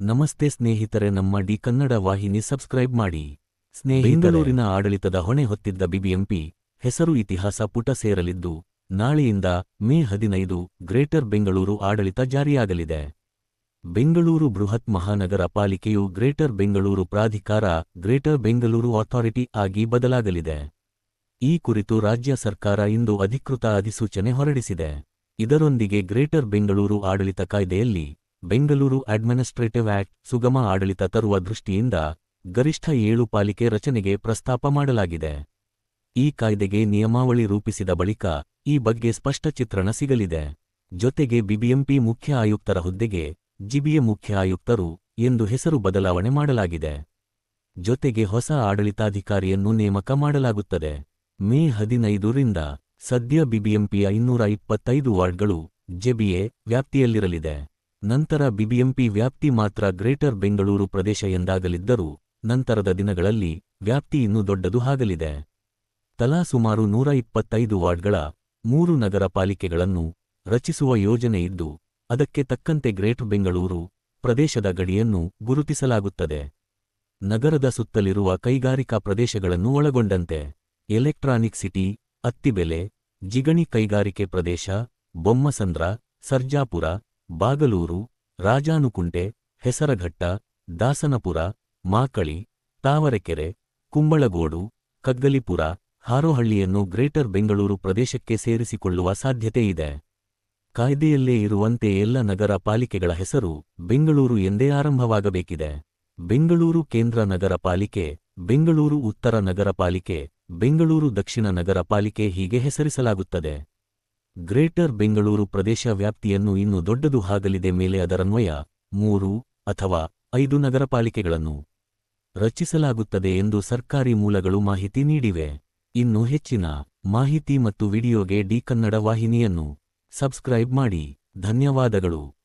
ನಮಸ್ತೆ ಸ್ನೇಹಿತರೆ, ನಮ್ಮ ಡಿ ಕನ್ನಡ ವಾಹಿನಿ ಸಬ್ಸ್ಕ್ರೈಬ್ ಮಾಡಿ. ಬೆಂಗಳೂರಿನ ಆಡಳಿತದ ಹೊಣೆ ಹೊತ್ತಿದ್ದ ಬಿಬಿಎಂಪಿ ಹೆಸರು ಇತಿಹಾಸ ಪುಟ ಸೇರಲಿದ್ದು, ನಾಳೆಯಿಂದ ಮೇ ಹದಿನೈದು ಗ್ರೇಟರ್ ಬೆಂಗಳೂರು ಆಡಳಿತ ಜಾರಿಯಾಗಲಿದೆ. ಬೆಂಗಳೂರು ಬೃಹತ್ ಮಹಾನಗರ ಪಾಲಿಕೆಯು ಗ್ರೇಟರ್ ಬೆಂಗಳೂರು ಪ್ರಾಧಿಕಾರ, ಗ್ರೇಟರ್ ಬೆಂಗಳೂರು ಅಥಾರಿಟಿ ಆಗಿ ಬದಲಾಗಲಿದೆ. ಈ ಕುರಿತು ರಾಜ್ಯ ಸರ್ಕಾರ ಇಂದು ಅಧಿಕೃತ ಅಧಿಸೂಚನೆ ಹೊರಡಿಸಿದೆ. ಇದರೊಂದಿಗೆ ಗ್ರೇಟರ್ ಬೆಂಗಳೂರು ಆಡಳಿತ ಕಾಯ್ದೆಯಲ್ಲಿ ಬೆಂಗಳೂರು ಅಡ್ಮಿನಿಸ್ಟ್ರೇಟಿವ್ ಆಕ್ಟ್ ಸುಗಮ ಆಡಳಿತ ತರುವ ದೃಷ್ಟಿಯಿಂದ ಗರಿಷ್ಠ ಏಳು ಪಾಲಿಕೆ ರಚನೆಗೆ ಪ್ರಸ್ತಾಪ ಮಾಡಲಾಗಿದೆ. ಈ ಕಾಯ್ದೆಗೆ ನಿಯಮಾವಳಿ ರೂಪಿಸಿದ ಬಳಿಕ ಈ ಬಗ್ಗೆ ಸ್ಪಷ್ಟ ಚಿತ್ರಣ ಸಿಗಲಿದೆ. ಜೊತೆಗೆ ಬಿಬಿಎಂಪಿ ಮುಖ್ಯ ಆಯುಕ್ತರ ಹುದ್ದೆಗೆ ಜಿಬಿಎ ಮುಖ್ಯ ಆಯುಕ್ತರು ಎಂದು ಹೆಸರು ಬದಲಾವಣೆ ಮಾಡಲಾಗಿದೆ. ಜೊತೆಗೆ ಹೊಸ ಆಡಳಿತಾಧಿಕಾರಿಯನ್ನು ನೇಮಕ ಮಾಡಲಾಗುತ್ತದೆ. ಮೇ ಹದಿನೈದರಿಂದ ಸದ್ಯ ಬಿಬಿಎಂಪಿಯ ಇನ್ನೂರ ಇಪ್ಪತ್ತೈದು ವಾರ್ಡ್ಗಳು ಜೆಬಿಎ ವ್ಯಾಪ್ತಿಯಲ್ಲಿರಲಿದೆ. ನಂತರ ಬಿಬಿಎಂಪಿ ವ್ಯಾಪ್ತಿ ಮಾತ್ರ ಗ್ರೇಟರ್ ಬೆಂಗಳೂರು ಪ್ರದೇಶ ಎಂದಾಗಲಿದ್ದರೂ, ನಂತರದ ದಿನಗಳಲ್ಲಿ ವ್ಯಾಪ್ತಿ ಇನ್ನೂ ದೊಡ್ಡದು ಆಗಲಿದೆ. ತಲಾ ಸುಮಾರು ನೂರ ಇಪ್ಪತ್ತೈದು ವಾರ್ಡ್ಗಳ ಮೂರು ನಗರ ಪಾಲಿಕೆಗಳನ್ನು ರಚಿಸುವ ಯೋಜನೆ ಇದ್ದು, ಅದಕ್ಕೆ ತಕ್ಕಂತೆ ಗ್ರೇಟ್ ಬೆಂಗಳೂರು ಪ್ರದೇಶದ ಗಡಿಯನ್ನು ಗುರುತಿಸಲಾಗುತ್ತದೆ. ನಗರದ ಸುತ್ತಲಿರುವ ಕೈಗಾರಿಕಾ ಪ್ರದೇಶಗಳನ್ನು ಒಳಗೊಂಡಂತೆ ಎಲೆಕ್ಟ್ರಾನಿಕ್ ಸಿಟಿ ಅತ್ತಿಬೆಲೆ ಜಿಗಣಿ ಕೈಗಾರಿಕೆ ಪ್ರದೇಶ, ಬೊಮ್ಮಸಂದ್ರ, ಸರ್ಜಾಪುರ ಬಾಗಲೂರು, ರಾಜಾನುಕುಂಟೆ, ಹೆಸರಘಟ್ಟ, ದಾಸನಪುರ, ಮಾಕಳಿ, ತಾವರೆಕೆರೆ, ಕುಂಬಳಗೋಡು, ಕಗ್ಗಲಿಪುರ, ಹಾರೋಹಳ್ಳಿಯನ್ನು ಗ್ರೇಟರ್ ಬೆಂಗಳೂರು ಪ್ರದೇಶಕ್ಕೆ ಸೇರಿಸಿಕೊಳ್ಳುವ ಸಾಧ್ಯತೆಯಿದೆ ಕಾಯ್ದೆಯಲ್ಲೇ ಇರುವಂತೆ ಎಲ್ಲ ನಗರ ಪಾಲಿಕೆಗಳ ಹೆಸರು ಬೆಂಗಳೂರು ಎಂದೇ ಆರಂಭವಾಗಬೇಕಿದೆ. ಬೆಂಗಳೂರು ಕೇಂದ್ರ ನಗರ ಪಾಲಿಕೆ, ಬೆಂಗಳೂರು ಉತ್ತರ ನಗರ ಪಾಲಿಕೆ, ಬೆಂಗಳೂರು ದಕ್ಷಿಣ ನಗರ ಪಾಲಿಕೆ ಹೀಗೆ ಹೆಸರಿಸಲಾಗುತ್ತದೆ. ಗ್ರೇಟರ್ ಬೆಂಗಳೂರು ಪ್ರದೇಶ ವ್ಯಾಪ್ತಿಯನ್ನು ಇನ್ನು ದೊಡ್ಡದು ಆಗಲಿದೆ ಮೇಲೆ ಅದರನ್ವಯ ಮೂರು ಅಥವಾ ಐದು ನಗರಪಾಲಿಕೆಗಳನ್ನು ರಚಿಸಲಾಗುತ್ತದೆ ಎಂದು ಸರ್ಕಾರಿ ಮೂಲಗಳು ಮಾಹಿತಿ ನೀಡಿವೆ. ಇನ್ನು ಹೆಚ್ಚಿನ ಮಾಹಿತಿ ಮತ್ತು ವಿಡಿಯೋಗೆ ಡಿ ಕನ್ನಡ ವಾಹಿನಿಯನ್ನು ಸಬ್ಸ್ಕ್ರೈಬ್ ಮಾಡಿ. ಧನ್ಯವಾದಗಳು.